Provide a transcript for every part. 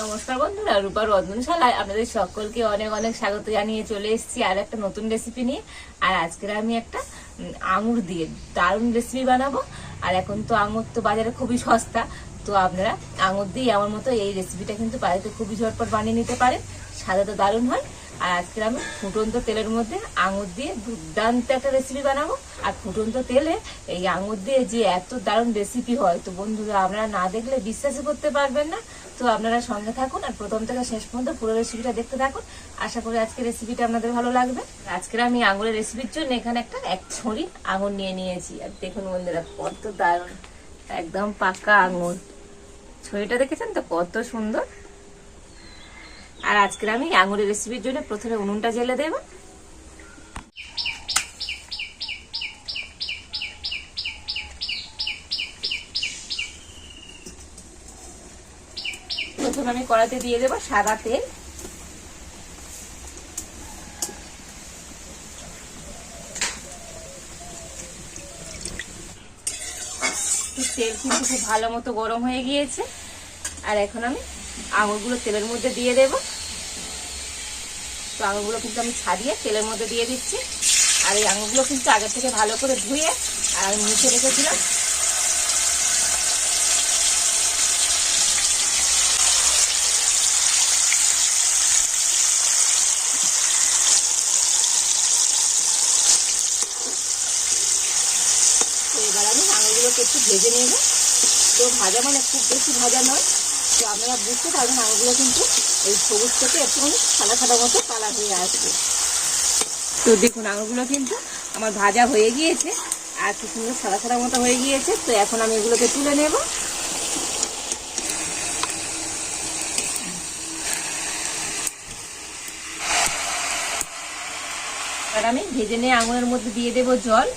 নমস্কার বন্ধুরা রূপার রন্ধনশালায় আপনাদের সকলকে অনেক অনেক স্বাগত জানিয়ে চলে এসেছি আর একটা নতুন রেসিপি নিয়ে। আর আজকের আমি একটা আঙুর দিয়ে দারুণ রেসিপি বানাবো। আর এখন তো আঙুর তো বাজারে খুবই সস্তা, তো আপনারা আঙুর দিয়ে আমার মতো এই রেসিপিটা কিন্তু বাড়িতে খুবই ঝটপট বানিয়ে নিতে পারেন। সাদা তো দারুণ হয়। আর আজকে আমি ফুটন্ত তেলের মধ্যে আঙুর দিয়ে দুর্দান্ত একটা রেসিপি বানাবো। আর ফুটন্ত তেলে এই আঙুর দিয়ে যে এত দারুণ রেসিপি হয়, তো বন্ধুরা আপনারা না দেখলে বিশ্বাসই করতে পারবেন না। তো আপনারা সঙ্গে থাকুন আর প্রথম থেকে শেষ পর্যন্ত পুরো রেসিপিটা দেখতে থাকুন। আশা করি আজকের রেসিপিটা আপনাদের ভালো লাগবে। আজকের আমি আঙুরের রেসিপির জন্য এখানে একটা এক ছড়ি আঙুর নিয়ে নিয়েছি। আর দেখুন বন্ধুরা, কত দারুণ, একদম পাকা আঙুর। ছড়িটা দেখেছেন তো? কত সুন্দর। আর আজকের আমি আঙুরের রেসিপির জন্য প্রথমে উনুনটা জেলে দেব। প্রথমে আমি কড়াতে দিয়ে দেবো সাদা তেল। তেল কিন্তু খুব ভালো মতো গরম হয়ে গিয়েছে। আর এখন আমি আঙুরগুলো তেলের মধ্যে দিয়ে দেব। তো আঙুরগুলো কিন্তু আমি ছাড়িয়ে তেলের মধ্যে দিয়ে দিচ্ছি। আর এই আঙুরগুলো কিন্তু আগে থেকে ভালো করে ধুয়ে আর আমি মুছে রেখেছিলাম। এবার আমি আঙুরগুলোকে একটু ভেজে নেব। তো ভাজা মানে খুব বেশি ভাজা নয়। তো আপনারা বুঝতে পারবেন আঙুরগুলো কিন্তু এই সবুজ থেকে একটুখানি সাদা সাদা মতো কালার হয়ে আসবে। তো দেখুন, আঙুরগুলো কিন্তু আমার ভাজা হয়ে গিয়েছে, আর কি সুন্দর সাদা সাদা মতো হয়ে গিয়েছে। তো এখন আমি এগুলোকে তুলে নেব। এবার আমি ভেজে নিয়ে আঙুরের মধ্যে দিয়ে দেব জল।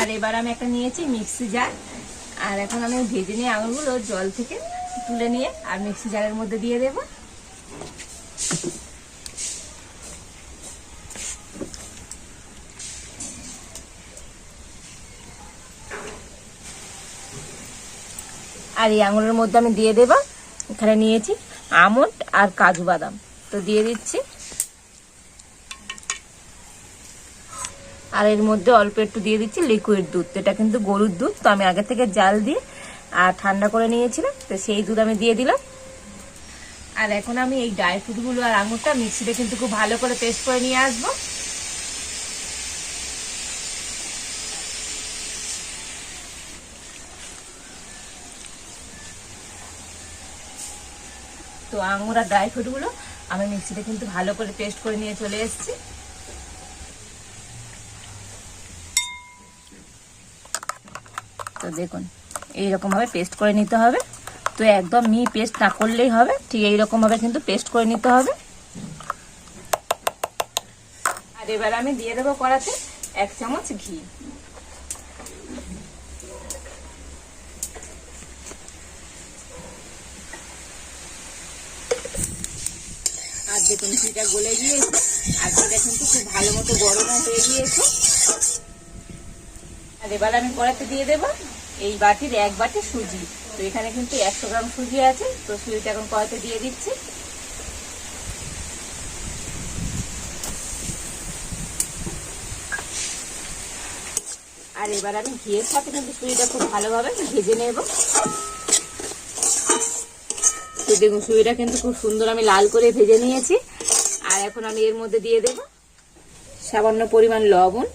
আর এবার আমি একটা নিয়েছি মিক্সি জার। আর এখন আমি ভেজে নিয়ে আঙুরগুলো জল থেকে তুলে নিয়ে আর মিক্সি জারের মধ্যে দিয়ে দেব। আর এই আঙুরের মধ্যে আমি দিয়ে দেব। এখানে নিয়েছি আমন্ড আর কাজু বাদাম। তো দিয়ে দিচ্ছি। আর এর মধ্যে অল্প একটু দিয়ে দিচ্ছি লিকুইড দুধ। এটা কিন্তু গরুর দুধ, তো আমি আগে থেকে জাল দিয়ে আর ঠান্ডা করে নিয়েছিলাম, তো সেই দুধ আমি দিয়ে দিলাম। আর এখন আমি এই ড্রাই ফ্রুটগুলো আর আঙুরটা মিক্সিতে কিন্তু খুব ভালো করে পেস্ট করে নিয়ে আসব। তো আঙুর আর ড্রাই ফ্রুটগুলো আমি মিক্সিতে কিন্তু ভালো করে পেস্ট করে নিয়ে চলে এসেছি। তো দেখুন এইরকম ভাবে পেস্ট করে নিতে হবে। তো একদম মি পেস্ট না করলেই হবে, ঠিক এইরকম ভাবে কিন্তু পেস্ট করে নিতে হবে। আর এবার আমি দিয়ে দেবো কড়াতে এক চামচ ঘি। আর দেখুন, ঘিটা গলে গিয়েছে। আর ঘিটা কিন্তু খুব ভালো মতো গরম হয়ে গিয়েছে। আর এবার আমি কড়াতে দিয়ে দেব এই বাটির এক বাটি সুজি। তো এখানে কিন্তু একশো গ্রাম সুজি আছে। তো সুজিটা এখন কড়াতে দিয়ে দিচ্ছি। আর এবার আমি ঘিয়ের সাথে কিন্তু সুজিটা খুব ভালোভাবে ভেজে নেব। তো দেখুন, সুজিটা কিন্তু খুব সুন্দর আমি লাল করে ভেজে নিয়েছি। আর এখন আমি এর মধ্যে দিয়ে দেব সামান্য পরিমাণ লবণ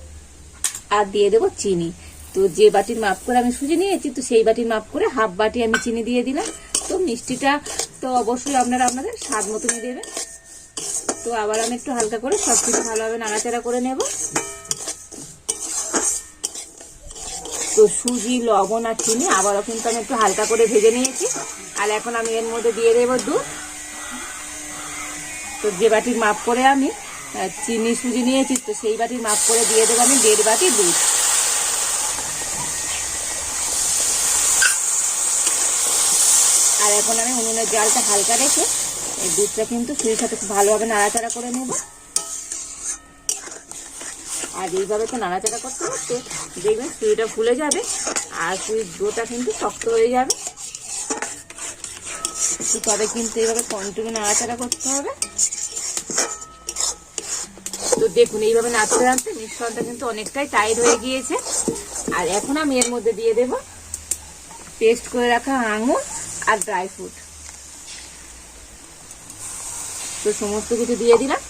আর দিয়ে দেবো চিনি। তো যে বাটির মাপ করে আমি সুজি নিয়েছি, তো সেই বাটির মাপ করে হাফ বাটি আমি চিনি দিয়ে দিলাম। তো মিষ্টিটা তো অবশ্যই আপনারা আপনাদের স্বাদ মতনই দেবেন। তো আবার আমি একটু হালকা করে সব কিছু ভালোভাবে নাড়াচাড়া করে নেব। তো সুজি, লবণ আর চিনি আবারও কিন্তু আমি একটু হালকা করে ভেজে নিয়েছি। আর এখন আমি এর মধ্যে দিয়ে দেবো দুধ। তো যে বাটির মাপ করে আমি চিনি, সুজি নিয়েছি, তো সেই বাটির মাপ করে দিয়ে দেবো আমি দেড় বাটি দুধ। আর এখন আমি উনুনের জালটা হালকা রেখে এই দুধটা কিন্তু সুজির সাথে খুব ভালোভাবে নাড়াচাড়া করে নেব। আর এইভাবে তো নাড়াচাড়া করতে করতে দেখবেন সুজিটা ফুলে যাবে আর সুজির ডোটা কিন্তু শক্ত হয়ে যাবে। তবে কিন্তু এইভাবে কন্টিনিউ নাড়াচাড়া করতে হবে। তো দেখুন, এইভাবে নাড়তে নাড়তে মিশ্রণটা কিন্তু অনেকটাই টাইট হয়ে গিয়েছে। আর এখন আমি এর মধ্যে দিয়ে দেব পেস্ট করে রাখা আঙুর। আর ড্রাই ফ্রুট তো সমস্ত কিছু দিয়ে দিলাম।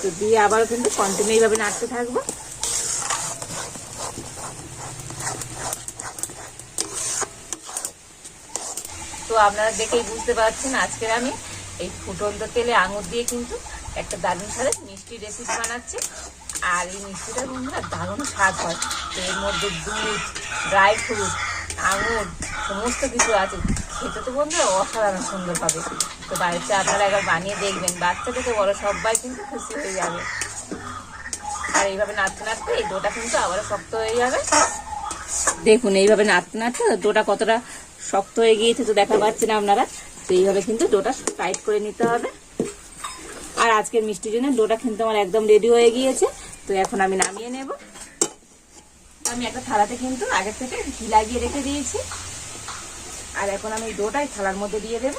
তো দিয়ে আবারও কিন্তু কন্টিনিউ এইভাবে নাড়তে থাকব। তো আপনারা দেখেই বুঝতে পারছেন, আজকের আমি এই ফুটন্ত তেলে আঙুর দিয়ে কিন্তু একটা দারুণ স্বাদের মিষ্টি রেসিপি বানাচ্ছি। আর এই মিষ্টিটা বন্ধুরা দারুণ স্বাদ হয়। এর মধ্যে দুধ ড্রাই ফ্রুট আঙুর, সমস্ত কিছু আছে। খেতে তো বন্ধুরা অসাধারণ সুন্দর হবে তো বাড়িতে আপনারা একবার বানিয়ে দেখবেন বাচ্চা থেকে বড়, সবাই কিন্তু খুশি হয়ে যাবে। আর এইভাবে নাড়তে নাড়তে এই ডোটা কিন্তু আবারও শক্ত হয়ে যাবে। দেখুন, এইভাবে নাড়তে নাড়তে ডোটা কতটা শক্ত হয়ে গিয়েছে তো দেখা পাচ্ছে না আপনারা। তো এইভাবে কিন্তু ডোটা টাইট করে নিতে হবে। আর আজকের মিষ্টির জন্য ডোটা কিন্তু আমার একদম রেডি হয়ে গিয়েছে। তো এখন আমি নামিয়ে নেব। আমি একটা থালাতে কিন্তু আগের থেকে ঘি লাগিয়ে রেখে দিয়েছি। আর এখন আমি ডোটাই থালার মধ্যে দিয়ে দেব।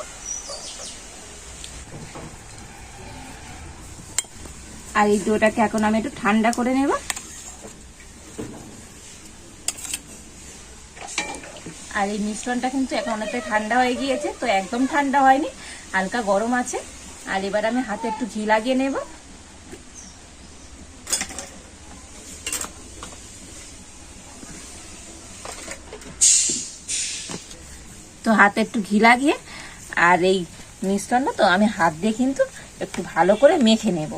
আর এই ডোটাকে এখন আমি একটু ঠান্ডা করে নেব। আর এই মিশ্রণটা কিন্তু এখন অনেকটাই ঠান্ডা হয়ে গিয়েছে, তো একদম ঠান্ডা হয়নি, হালকা গরম আছে। আর এবার আমি হাতে একটু ঘি লাগিয়ে নেব। তো হাতে একটু ঘি লাগিয়ে, আর এই মিশ্রণটা তো আমি হাত দিয়ে কিন্তু একটু ভালো করে মেখে নেব।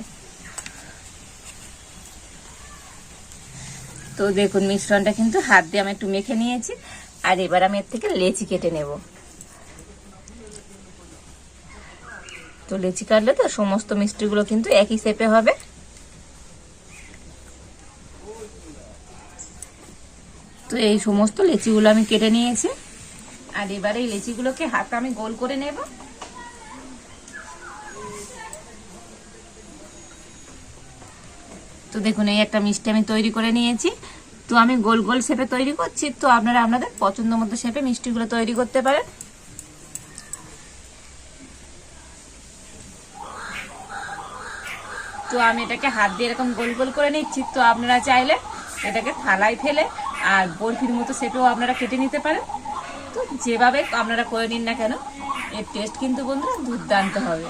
তো দেখুন, মিশ্রণটা কিন্তু হাত দিয়ে আমি একটু মেখে নিয়েছি, আর এবার আমি এর থেকে লেচি কেটে নেব। তো লেচি কাটলে তো সমস্ত মিষ্টিগুলো কিন্তু একই শেপে হবে। তো এই সমস্ত লেচিগুলো আমি কেটে নিয়েছি। আর এবারে এই লেচিগুলোকে হাতে আমি গোল করে নেব। তো দেখুন, এই একটা মিষ্টি আমি তৈরি করে নিয়েছি। তো আমি গোল গোল শেপে তৈরি করছি। তো আপনারা আপনাদের পছন্দ মতো শেপে মিষ্টিগুলো তৈরি করতে পারেন। তো আমি এটাকে হাত দিয়ে এরকম গোল গোল করে নিচ্ছি। তো আপনারা চাইলে এটাকে থালায় ফেলে আর বরফির মতো শেপেও আপনারা কেটে নিতে পারেন। তো যেভাবে আপনারা করে নিন না কেন, এর টেস্ট কিন্তু বন্ধুরা দুর্দান্ত হবে।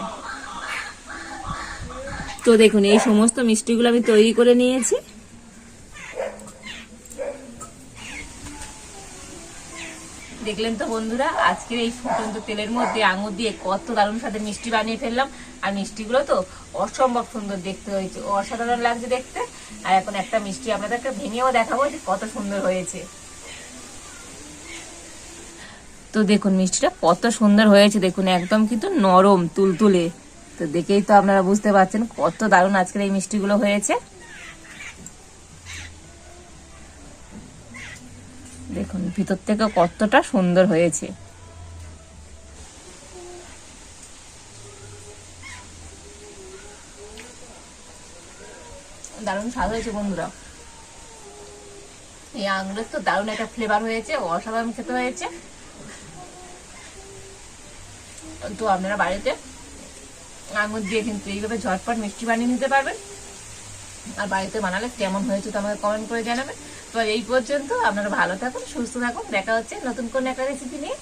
তো দেখুন, এই সমস্ত মিষ্টিগুলো আমি তৈরি করে নিয়েছি। দেখলেন তো বন্ধুরা, আজকের এই ফুটন্ত তেলের মধ্যে আঙুর দিয়ে কত দারুণ সাথে মিষ্টি বানিয়ে ফেললাম। আর মিষ্টিগুলো তো অসম্ভব সুন্দর দেখতে হয়েছে, অসাধারণ লাগছে দেখতে। আর এখন একটা মিষ্টি আপনাদেরকে ভেঙেও দেখাবো যে কত সুন্দর হয়েছে। তো দেখুন, মিষ্টিটা কত সুন্দর হয়েছে, দেখুন, একদম কিন্তু নরম, তুলতুলে। তো দেখেই তো আপনারা বুঝতে পারছেন কত দারুণ আজকের এই মিষ্টিগুলো হয়েছে। দেখুন, ভিতর থেকে কতটা সুন্দর হয়েছে। দারুণ স্বাদ হয়েছে, বন্ধুরা। এই আঙুরের তো দারুণ একটা ফ্লেভার হয়েছে, অসাধারণ খেতে হয়েছে। তো আপনারা বাড়িতে আঙুর দিয়ে কিন্তু এইভাবে ঝটপট মিষ্টি বানিয়ে নিতে পারবেন। আর বাড়িতে বানালে কেমন হয়েছে তো আমাকে কমেন্ট করে জানাবেন। তো এই পর্যন্ত আপনারা ভালো থাকুন, সুস্থ থাকুন। দেখা হচ্ছে নতুন কোন একটা রেসিপি নিয়ে।